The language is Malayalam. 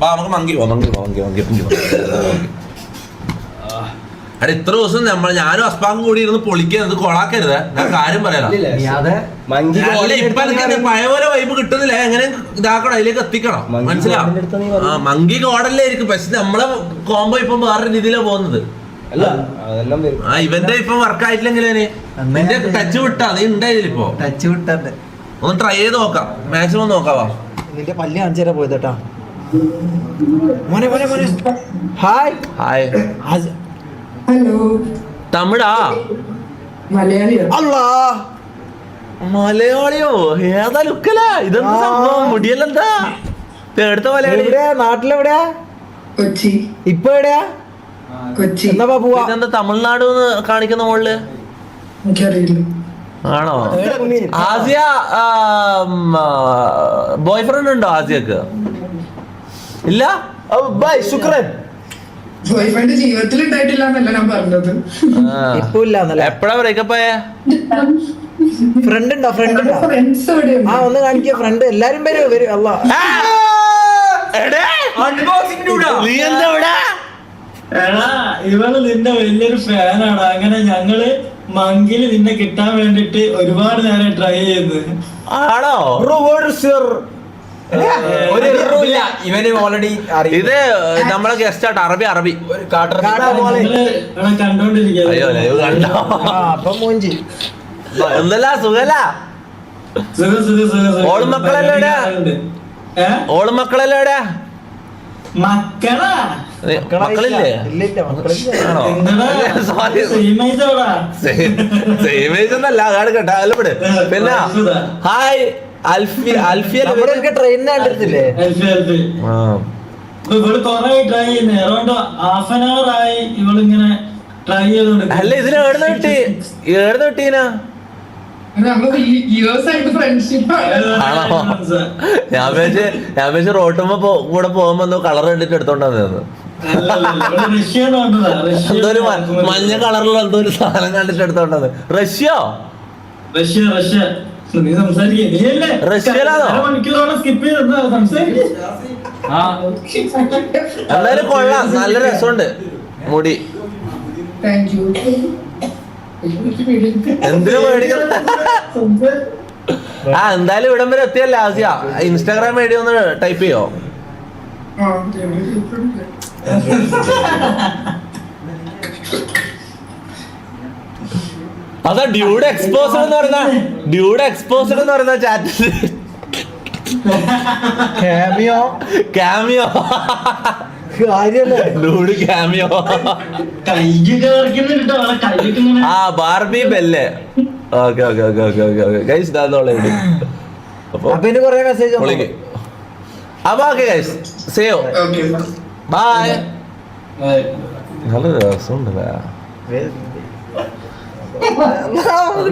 വാ നമുക്ക് മങ്കി പോവാം മങ്കി പോവാം മങ്കി മങ്കി മങ്കി പോവാം. എടാ ഇത്ര ദിവസം നമ്മൾ ഞാനും അസ്പാങ്കും കൂടി ഇരുന്ന് പൊളിക്കുന്നത് കൊളാക്കരുത്. ഞാൻ കാര്യം പറയാം ഇപ്പൊ എനിക്ക് പഴയ പോലെ വൈബ് കിട്ടുന്നില്ല. എങ്ങനെ ഇതാക്കണം അതിലേക്ക് എത്തിക്കണം. മങ്കി മനസ്സിലാ? ഗോഡന്റെ അടുത്ത് നീ ആ മങ്കി കോടല്ലേ ആയിരിക്കും. പക്ഷെ നമ്മളെ കോംബോ ഇപ്പൊ വേറെ രീതിയിലാണ് പോകുന്നത്. അല്ല അതെല്ലാം വരും. ആ ഇവന്റെ ഇപ്പൊ വർക്ക് ആയിട്ടില്ലെങ്കിലും നിന്റെ ടച്ച് വിട്ടാ നീ ഉണ്ടായില്ല ഇപ്പൊ? ടച്ച് വിട്ടത് ഒന്ന് ട്രൈ ചെയ്ത് നോക്കാം. മാക്സിമം നോക്കാവാ? നിന്റെ പല്ല് കാണിച്ചു കേട്ടാ മോനെ മോനെ മോനെ. ഹായ്. ഹായ്. ഹലോ. തമിഴാ? മലയാളിയോ? അല്ലാ മലയാളിയോ? ഏതാ ലുക്കല? ഇതെന്താ. സംഭവം? മുടിയല്ലെന്താ? എടുത്ത മലയാളി? എവിടെയാ? നാട്ടിലെവിടെയാ? കൊച്ചി. ഇപ്പൊ എവിടെയാ? കൊച്ചി. എന്നാ പോവാ. ഇതെന്താ തമിഴ്നാട് കാണിക്കുന്ന മുകളിൽ എനിക്കറിയില്ല. ആണോ? ആസിയ ബോയ് ഫ്രണ്ട് ഉണ്ടോ ആസിയക്ക്? ഇല്ല? ഓ, ബൈ ശുക്രൻ. ബോയ്ഫ്രണ്ട് ജീവിതത്തിൽ ഉണ്ടായിട്ടില്ല എന്നല്ല ഞാൻ പറഞ്ഞത്. ഇല്ലാന്നല്ലേ എപ്പഴാ ബ്രേക്കപ്പ് ആയേ? ഫ്രണ്ട് ഉണ്ടോ? ഫ്രണ്ട് ഉണ്ടോ? ഫ്രണ്ട്സ് ആ ഒന്ന് കാണിക്കുക ഫ്രണ്ട് എല്ലാരും വരും വരും. അല്ല നീ എന്താ ഇവിടെ? എടാ ഇവൾ നിന്റെ വലിയൊരു ഫാനാണ്. അങ്ങനെ ഞങ്ങൾ മങ്കിൽ നിന്നെ കിട്ടാൻ വേണ്ടിട്ട് ഒരുപാട് നേരം ട്രൈ ചെയ്ത്. ആണോ? ഇവന് ഓൾറെഡി ഇത് നമ്മളെ ഗസ്റ്റ് ആട്ടോ അറബി അറബി. അയ്യോ ലൈവ് കണ്ടോ? എന്തല്ല സുഖല്ല സുഖം സുഖം സുഖം സുഖം. ഓൾ മക്കളല്ലേ ഏജ് ഒന്നല്ല അതാണ് കേട്ടോ. അല്ല പിന്നെ ഹായ് ട്രെയിനിന്. ഇവൾ കൊറേ ട്രൈ ചെയ്യുന്നു. അറൗണ്ട് ഹാഫ് ആൻ അവർ ആയി ഇവളിങ്ങനെ ട്രൈ ചെയ്തോണ്ട് അല്ല ഇതിന് എവിടുന്ന് കിട്ടി? എവിടുന്ന് കിട്ടീനാ? ഞാൻ ഞാൻ വെച്ച് റോട്ടുമ്പോ കൂടെ പോകുമ്പോ കളർ കണ്ടിട്ട് എടുത്തോണ്ടാന്ന് എന്തോ ഒരു മഞ്ഞ കളറിലുള്ള എന്തോ ഒരു സാധനം കണ്ടിട്ട് എടുത്തോണ്ടാന്ന് റഷ്യോ? Russia Russia. എന്തായാലും കൊള്ളാം. നല്ല രസമുണ്ട്. മുടി. എന്തിനു മേടിക്കണം ആ എന്തായാലും ഇവിടം വരെ എത്തിയല്ല ആസിയ? ഇൻസ്റ്റാഗ്രാം ഐ ഡി ഒന്ന് ടൈപ്പ് ചെയ്യോ ആ, ഞാൻ അതാ ഡ്യൂഡ് എക്സ്പോസർ എന്ന് പറയുന്ന ഡ്യൂഡ് എക്സ്പോസർ എന്ന് പറയുന്ന ചാറ്റ് ക്യാമിയോ ക്യാമിയോ കാര്യല്ലേ? ഡ്യൂഡ് ക്യാമിയോ ആ Barbie bell okay okay okay okay okay okay guys ഇതാന്നോളെ അപ്പൊ അപ്പൊ ഇനി കൊറേ മെസ്സേജ് അപ്പൊ okay guys save okay bye. നല്ല രസമുണ്ടല്ലേ? Oh, no.